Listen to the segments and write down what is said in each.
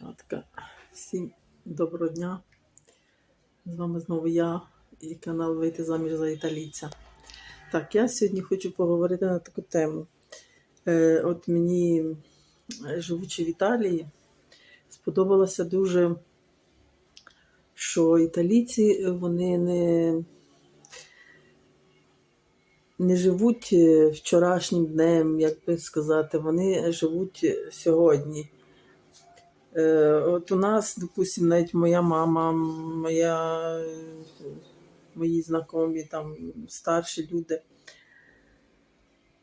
Дівчатка, всім доброго дня. З вами знову я і канал Вийти заміж за італійця. Так, я сьогодні хочу поговорити на таку тему. Е, от мені, е, живучи в Італії, сподобалося дуже, що італійці е, вони не, не живуть е, вчорашнім днем, як би сказати, вони живуть сьогодні. Е, От у нас, допустим, навіть моя мама, моя, мої знайомі, там старші люди.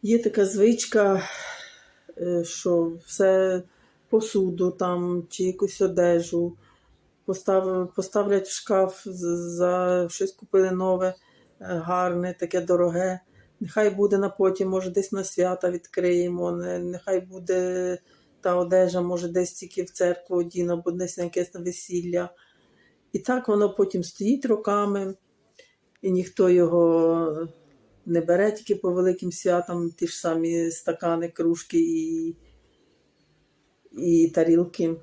Є така звичка, е, що все посуду там чи якусь одежу постав, поставлять в шкаф, за щось купили нове, е, гарне, таке дороге. Нехай буде на потім, може, десь на свята відкриємо, нехай буде та одежа, може, десь тільки в церкву одіну, або десь на якесь на весілля. І так воно потім стоїть роками, і ніхто його не бере тільки по великим святам, ті ж самі стакани, кружки і, і тарілки.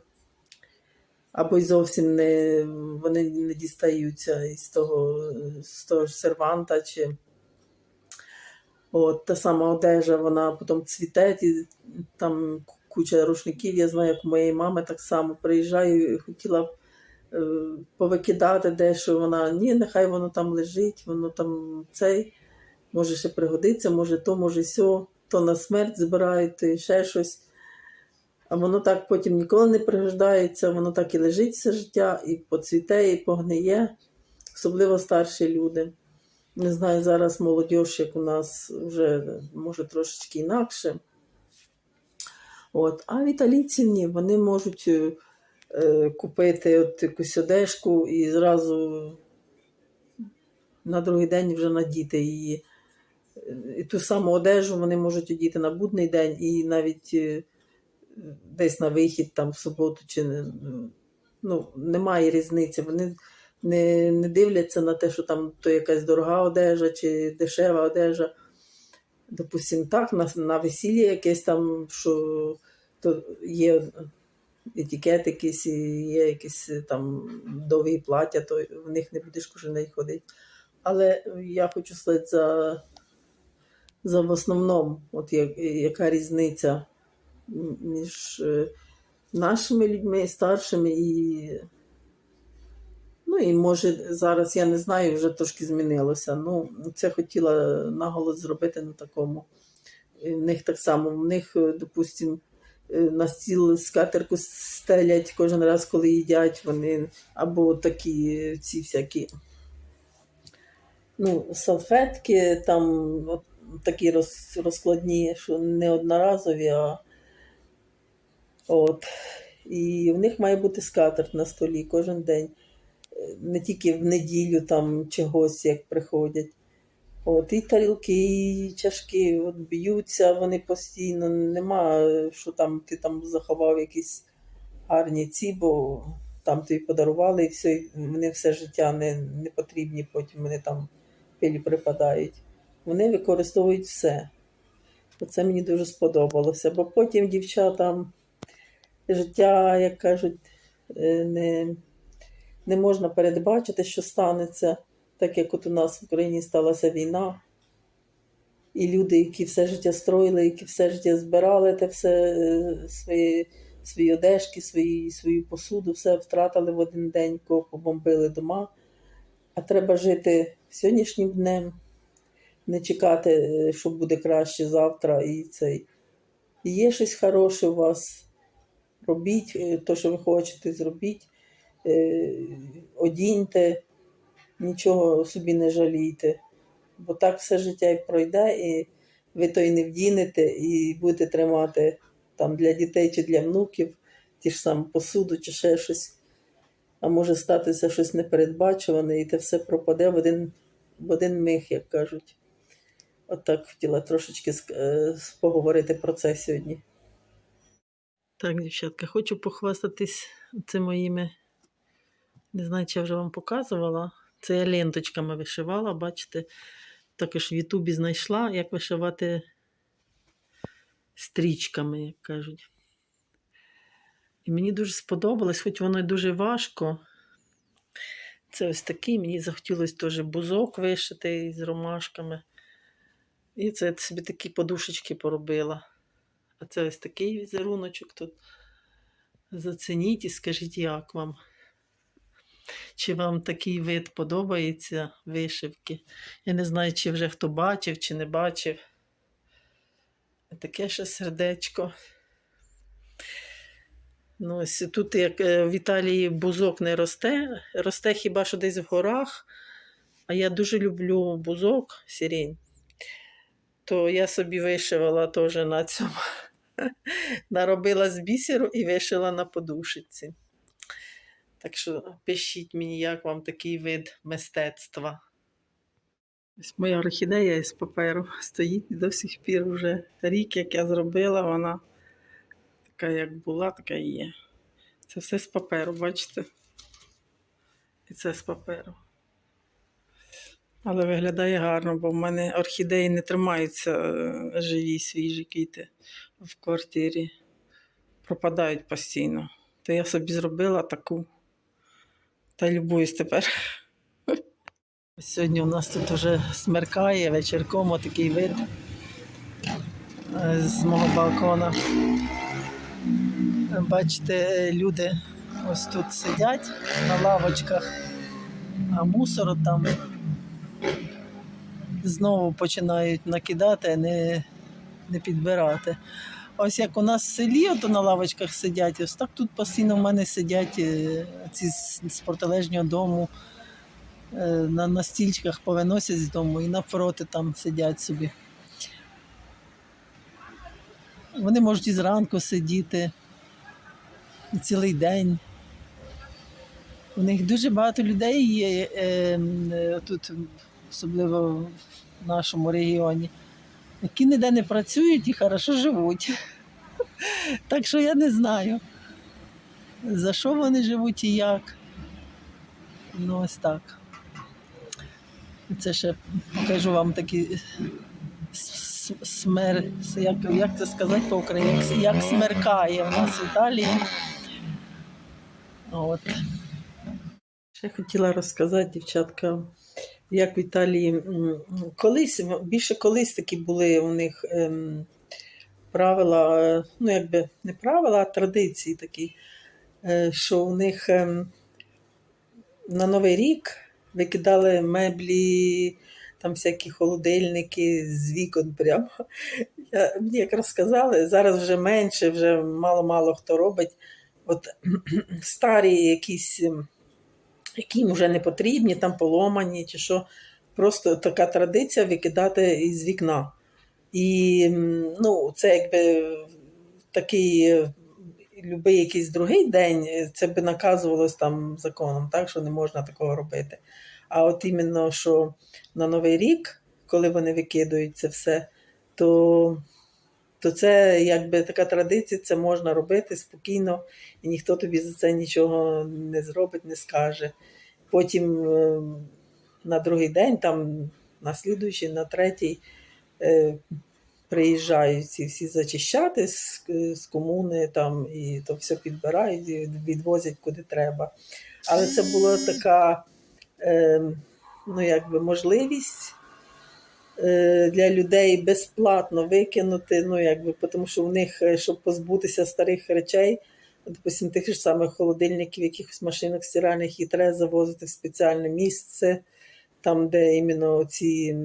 Або й зовсім не, вони не дістаються із того, з того ж серванта. Чи... От, та сама одежа, вона потім цвіте, і там куча рушників. Я знаю, як у моєї мами так само приїжджаю і хотіла е, повикидати дещо. Вона ні, нехай воно там лежить, воно там цей, може ще пригодиться, може то, може сьо, то на смерть збирають, то і ще щось. А воно так потім ніколи не пригождається, воно так і лежить все життя, і поцвіте, і погниє, особливо старші люди. Не знаю, зараз молодь, як у нас вже може трошечки інакше. От. А в італійці ні, вони можуть е, е, купити от якусь одежку і зразу на другий день вже надіти її. Е, І ту саму одежу вони можуть одіти на будний день і навіть е, десь на вихід там в суботу чи не, ну, немає різниці. Вони не, не дивляться на те, що там то якась дорога одежа чи дешева одежа. Допустим, так, на, на весіллі якесь там, що то є етикет якийсь, є якісь там довгі плаття, то в них не будеш кожен день ходити. Але я хочу сказати за, за в основному, от як, яка різниця між е, нашими людьми, старшими і. Ну і може зараз я не знаю, вже трошки змінилося. Ну, це хотіла наголос зробити на такому. В них так само, в них, е, допустим, е, на стіл скатерку стелять кожен раз, коли їдять вони, або такі е, ці всякі ну, салфетки, там от, такі роз, розкладні, що не одноразові, а от. І в них має бути скатерть на столі кожен день. Е, Не тільки в неділю там чи гості, як приходять. От, і тарілки, і чашки от, б'ються вони постійно. Нема, що там ти там заховав якісь гарні ці, бо там тобі подарували, і все, і вони все життя не, не потрібні, потім вони там пилі припадають. Вони використовують все. Оце мені дуже сподобалося. Бо потім дівчатам життя, як кажуть, е, не, не можна передбачити, що станеться, так як от у нас в Україні сталася війна. І люди, які все життя строїли, які все життя збирали, те все е, свої, свої одежки, свої, свою посуду, все втратили в один день, кого побомбили дома. А треба жити сьогоднішнім днем, не чекати, е, що буде краще завтра. І цей. І є щось хороше у вас. Робіть те, що ви хочете, зробіть, е, одіньте, нічого собі не жалійте. Бо так все життя і пройде, і ви то й не вдінете, і будете тримати там для дітей чи для внуків ті ж самі посуду чи ще щось. А може статися щось непередбачуване, і те все пропаде в один, в один миг, як кажуть. От так хотіла трошечки е, поговорити про це сьогодні. Так, дівчатка, хочу похвастатись цими моїми. Не знаю, чи я вже вам показувала. Це я ленточками вишивала, бачите, також в Ютубі знайшла, як вишивати стрічками, як кажуть. І мені дуже сподобалось, хоч воно й дуже важко. Це ось такий, мені захотілося теж бузок вишити з ромашками. І це я собі такі подушечки поробила. А це ось такий візеруночок тут. Зацініть і скажіть, як вам. Чи вам такий вид подобається вишивки? Я не знаю, чи вже хто бачив, чи не бачив. Таке ще сердечко. Ну, ось тут, як е, в Італії бузок не росте, росте хіба що десь в горах. А я дуже люблю бузок, сирень. То я собі вишивала теж на цьому. Наробила з бісеру і вишила на подушиці. Так що пишіть мені, як вам такий вид мистецтва. Ось моя орхідея із паперу стоїть до сих пір вже рік, як я зробила, вона така, як була, така і є. Це все з паперу, бачите? І це з паперу. Але виглядає гарно, бо в мене орхідеї не тримаються е, живі, свіжі квіти в квартирі. Пропадають постійно. То я собі зробила таку. Та любуюсь тепер. Сьогодні у нас тут вже смеркає вечірком отакий вид е, з мого балкона. Бачите, люди ось тут сидять на лавочках, а мусор там знову починають накидати, не, не підбирати. Ось як у нас в селі, ото на лавочках сидять, ось так тут постійно в мене сидять е, ці з протилежнього дому, е, на, на стільчиках повиносять з дому і навпроти там сидять собі. Вони можуть і зранку сидіти і цілий день. У них дуже багато людей є е, тут, особливо в нашому регіоні, які ніде не працюють і хорошо живуть. Так що я не знаю, за що вони живуть і як. Ну, ось так. Це ще покажу вам такі смер, як, як це сказати по-українськи, як смеркає в нас в Італії. От. Ще хотіла розказати, дівчатка, як в Італії колись, більше колись такі були у них ем, правила, ну якби не правила, а традиції такі, е, що у них ем, на Новий рік викидали меблі, там всякі холодильники з вікон прямо. Я, мені як розказали, зараз вже менше, вже мало-мало хто робить. От старі якісь, ем, які їм вже не потрібні, там поломані чи що. Просто така традиція викидати із вікна. І ну, це якби такий е, любий якийсь другий день, е, це би наказувалось там законом, так, що не можна такого робити. А от іменно, що на Новий рік, коли вони викидують це все, то, то це якби така традиція, це можна робити спокійно, і ніхто тобі за це нічого не зробить, не скаже. Потім е, на другий день, там на слідуючий, на третій е, приїжджають ці всі зачищати з, з комуни там, і то все підбирають і відвозять куди треба. Але це була така е, ну, якби можливість для людей безплатно викинути, ну, якби, тому що в них, е, щоб позбутися старих речей, допустим, тих ж самих холодильників, якихось машинок стиральних, їх треба завозити в спеціальне місце, там, де іменно ці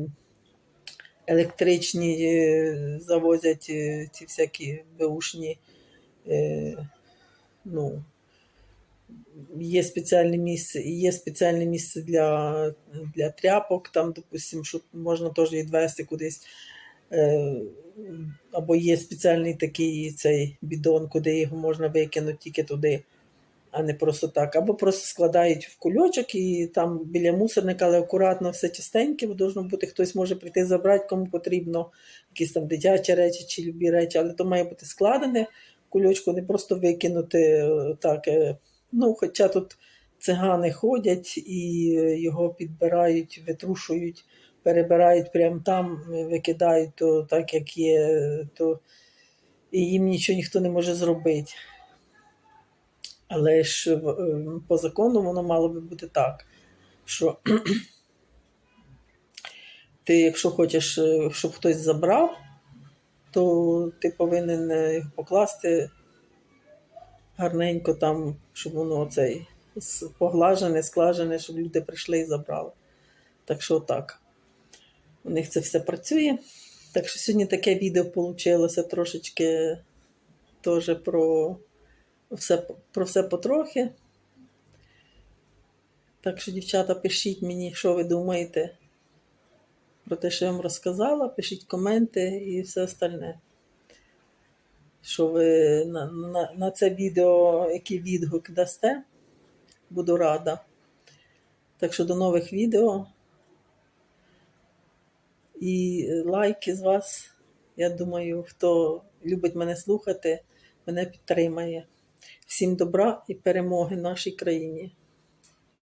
електричні е, завозять е, ці всякі беушні, е, ну, є спеціальне місце, є спеціальне місце для, для тряпок, там, допустим, що можна теж відвести кудись. Е, або є спеціальний такий цей бідон, куди його можна викинути тільки туди, а не просто так. Або просто складають в кульочок і там біля мусорника, але акуратно все чистеньке, бо должно бути хтось може прийти забрати, кому потрібно, якісь там дитячі речі чи любі речі, але то має бути складене в кульочку, не просто викинути е, так. Ну, хоча тут цигани ходять і його підбирають, витрушують, перебирають прямо там, е, викидають то так, як є, то і їм нічого ніхто не може зробити. Але ж е, по закону воно мало би бути так, що ти, якщо хочеш, е, щоб хтось забрав, то ти повинен покласти гарненько там, щоб воно оцей с- поглажене, склажене, щоб люди прийшли і забрали. Так що так. У них це все працює. Так що сьогодні таке відео вийшло трошечки теж про все, про все потрохи. Так що, дівчата, пишіть мені, що ви думаєте про те, що я вам розказала. Пишіть коменти і все остальне. Що ви на, на, на це відео, який відгук дасте, буду рада. Так що до нових відео. І лайки з вас. Я думаю, хто любить мене слухати, мене підтримає. Всім добра і перемоги нашій країні.